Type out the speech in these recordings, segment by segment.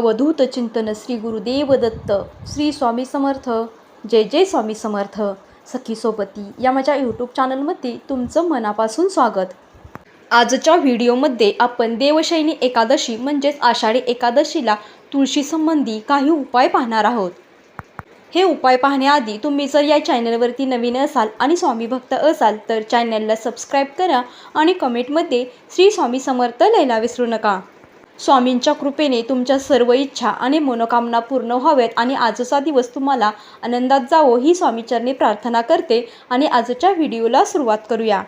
अवधूत चिंतन श्री गुरुदेव दत्त श्री स्वामी समर्थ जय जय स्वामी समर्थ. सखी सोबती या माझ्या यूट्यूब चॅनलमध्ये तुमचं मनापासून स्वागत. आजच्या व्हिडिओमध्ये आपण देवशैनी एकादशी म्हणजेच आषाढी एकादशीला तुळशीसंबंधी काही उपाय पाहणार आहोत. हे उपाय पाहण्याआधी तुम्ही जर या चॅनलवरती नवीन असाल आणि स्वामी भक्त असाल तर चॅनलला सबस्क्राईब करा आणि कमेंटमध्ये श्री स्वामी समर्थ लिहायला विसरू नका. स्वामींच्या कृपेने तुमच्या सर्व इच्छा आणि मनोकामना पूर्ण व्हाव्यात आणि आजचा दिवस तुम्हाला आनंदात जावो ही स्वामीचरणी प्रार्थना करते आणि आजच्या व्हिडिओला सुरुवात करूया.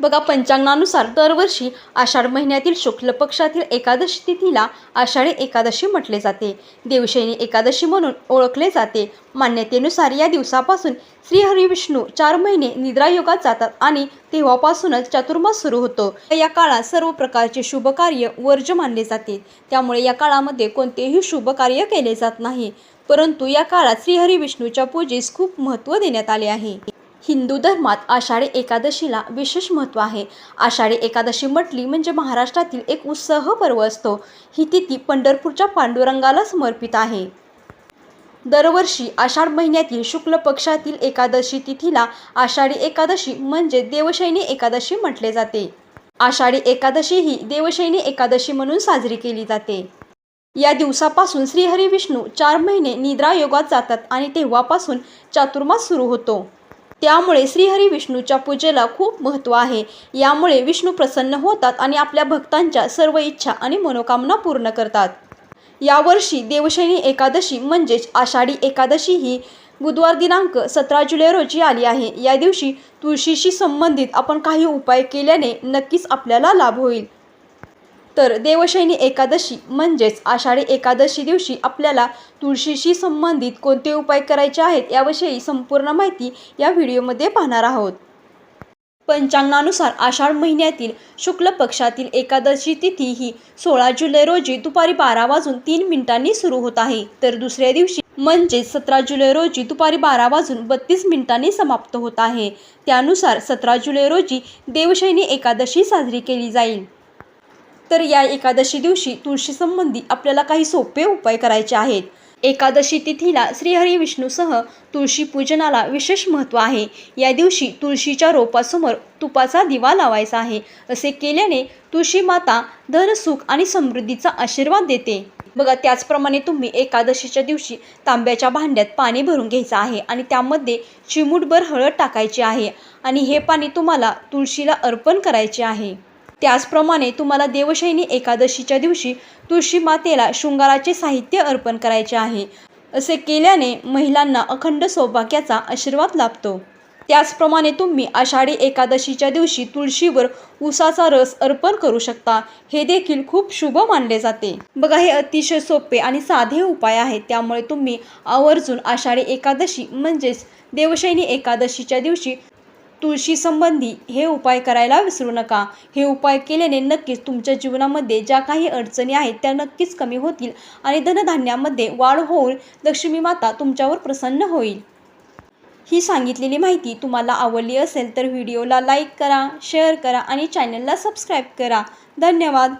बघा पंचांगानुसार दरवर्षी आषाढ महिन्यातील शुक्ल पक्षातील एकादशी तिथीला आषाढी एकादशी म्हटले जाते. देवशैनी एकादशी म्हणून ओळखले जाते. मान्यतेनुसार या दिवसापासून श्रीहरी विष्णू चार महिने निद्रायोगात जातात आणि तेव्हापासूनच चतुर्मास सुरू होतो. या काळात सर्व प्रकारचे शुभ कार्य वर्ज मानले जाते. त्यामुळे या काळामध्ये कोणतेही शुभ कार्य केले जात नाही. परंतु या काळात श्रीहरी विष्णूच्या पूजेस खूप महत्त्व देण्यात आले आहे. हिंदू धर्मात आषाढी एकादशीला विशेष महत्त्व आहे. आषाढी एकादशी म्हटली म्हणजे महाराष्ट्रातील एक उत्साह पर्व असतो. ही तिथी पंढरपूरच्या पांडुरंगाला समर्पित आहे. दरवर्षी आषाढ महिन्यातील शुक्ल पक्षातील एकादशी तिथीला आषाढी एकादशी म्हणजे देवशैनी एकादशी म्हटले जाते. आषाढी एकादशी ही देवशैनी एकादशी म्हणून साजरी केली जाते. या दिवसापासून श्रीहरी विष्णू चार महिने निद्रा योगात जातात आणि तेव्हापासून चातुर्मास सुरू होतो. त्यामुळे श्रीहरी विष्णूच्या पूजेला खूप महत्त्व आहे. यामुळे विष्णू प्रसन्न होतात आणि आपल्या भक्तांच्या सर्व इच्छा आणि मनोकामना पूर्ण करतात. यावर्षी देवशैनी एकादशी म्हणजेच आषाढी एकादशी ही बुधवार दिनांक सतरा जुलै रोजी आली आहे. या दिवशी तुळशीशी संबंधित आपण काही उपाय केल्याने नक्कीच आपल्याला लाभ होईल. तर देवशैनी एकादशी म्हणजेच आषाढी एकादशी दिवशी आपल्याला तुळशीशी संबंधित कोणते उपाय करायचे आहेत याविषयी संपूर्ण माहिती या व्हिडिओमध्ये पाहणार आहोत. पंचांगानुसार आषाढ महिन्यातील शुक्ल पक्षातील एकादशी तिथी ही सोळा जुलै रोजी दुपारी बारा वाजून तीन मिनिटांनी सुरू होत आहे. तर दुसऱ्या दिवशी म्हणजेच सतरा जुलै रोजी दुपारी बारा वाजून बत्तीस मिनिटांनी समाप्त होत आहे. त्यानुसार सतरा जुलै रोजी देवशैनी एकादशी साजरी केली जाईल. तर या एकादशी दिवशी तुळशीसंबंधी आपल्याला काही सोपे उपाय करायचे आहेत. एकादशी तिथीला श्रीहरी विष्णूसह तुळशी पूजनाला विशेष महत्त्व आहे. या दिवशी तुळशीच्या रोपासमोर तुपाचा दिवा लावायचा आहे. असे केल्याने तुळशी माता धनसुख आणि समृद्धीचा आशीर्वाद देते. बघा त्याचप्रमाणे तुम्ही एकादशीच्या दिवशी तांब्याच्या भांड्यात पाणी भरून घ्यायचं आहे आणि त्यामध्ये चिमूटभर हळद टाकायची आहे आणि हे पाणी तुम्हाला तुळशीला अर्पण करायचे आहे. त्याचप्रमाणे तुम्हाला देवशैनी एकादशीच्या दिवशी तुळशी मातेला शृंगाराचे साहित्य अर्पण करायचे आहे. असे केल्याने महिलांना अखंड सौभाग्याचा आशीर्वाद लाभतो. त्याचप्रमाणे तुम्ही आषाढी एकादशीच्या दिवशी तुळशीवर उसाचा रस अर्पण करू शकता. हे देखील खूप शुभ मानले जाते. बघा हे अतिशय सोपे आणि साधे उपाय आहेत. त्यामुळे तुम्ही आवर्जून आषाढी एकादशी म्हणजेच देवशैनी एकादशीच्या दिवशी तुळशी संबंधी हे उपाय करायला विसरू नका. हे उपाय केल्याने नक्कीच तुमच्या जीवनामध्ये ज्या काही अडचणी आहेत त्या नक्कीच कमी होतील आणि धनधान्यामध्ये वाढ होऊन लक्ष्मी माता तुमच्यावर प्रसन्न होईल. ही सांगितलेली माहिती तुम्हाला आवडली असेल तर व्हिडिओला लाईक करा शेअर करा आणि चॅनलला सबस्क्राईब करा. धन्यवाद.